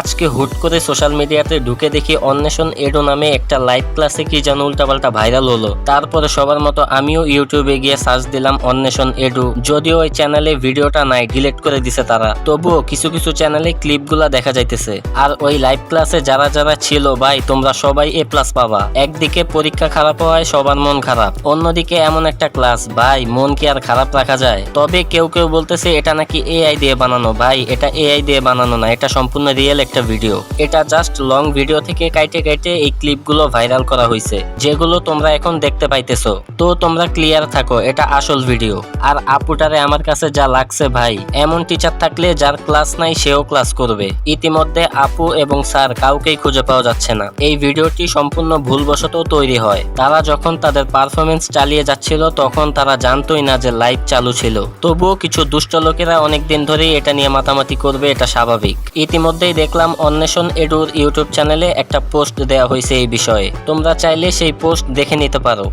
আজকে হুট করে সোশ্যাল মিডিয়াতে ঢুকে দেখি অন্বেষণ এডো নামে একটা লাইভ ক্লাসে কি যেন উল্টাপাল্টা ভাইরাল হলো। তারপরে সবার মতো আমিও ইউটিউবে গিয়ে সার্চ দিলাম অন্বেষণ এডু। যদিও ওই চ্যানেলে ভিডিওটা নাই, ডিলিট করে দিছে তারা। তবুও কিছু কিছু চ্যানেলে ক্লিপগুলা দেখা যাইতেছে। আর ওই লাইভ ক্লাসে যারা যারা ছিল ভাই, তোমরা সবাই এ প্লাস পাবা। একদিকে পরীক্ষা খারাপ হওয়ায় সবার মন খারাপ, অন্যদিকে এমন একটা ক্লাস, ভাই, মন কি আর খারাপ রাখা যায়? তবে কেউ কেউ বলতেছে, এটা নাকি এআই দিয়ে বানানো? ভাই, এটা এআই দিয়ে বানানো না, এটা সম্পূর্ণ রিয়েল একটা ভিডিও এটা জাস্ট লং ভিডিও থেকে কাইটে কাইটে এই ক্লিপগুলো ভাইরাল করা হয়েছে যেগুলো তোমরা এখন দেখতে পাইতেছো। তো তোমরা ক্লিয়ার থাকো, এটা আসল ভিডিও আর আপুটারে আমার কাছে যা লাগছে ভাই, এমন টিচার থাকলে যার ক্লাস নাই সেও ক্লাস করবে। ইতিমধ্যে আপু এবং স্যার কাউকেই খুঁজে পাওয়া যাচ্ছে না। এই ভিডিওটি সম্পূর্ণ ভুলবশত তৈরি হয়। তারা যখন তাদের পারফরমেন্স চালিয়ে যাচ্ছিল, তখন তারা জানতোই না যে লাইভ চালু ছিল। তবুও কিছু দুষ্ট লোকেরা অনেকদিন ধরেই এটা নিয়ে মাতামাতি করবে, এটা স্বাভাবিক। ইতিমধ্যেই দেখলাম অন্বেষণ এডুর ইউটিউব চ্যানেলে একটা পোস্ট দেয়া হয়েছে এই বিষয়ে। তোমরা চাইলে সেই পোস্ট দেখে নিতে পারো।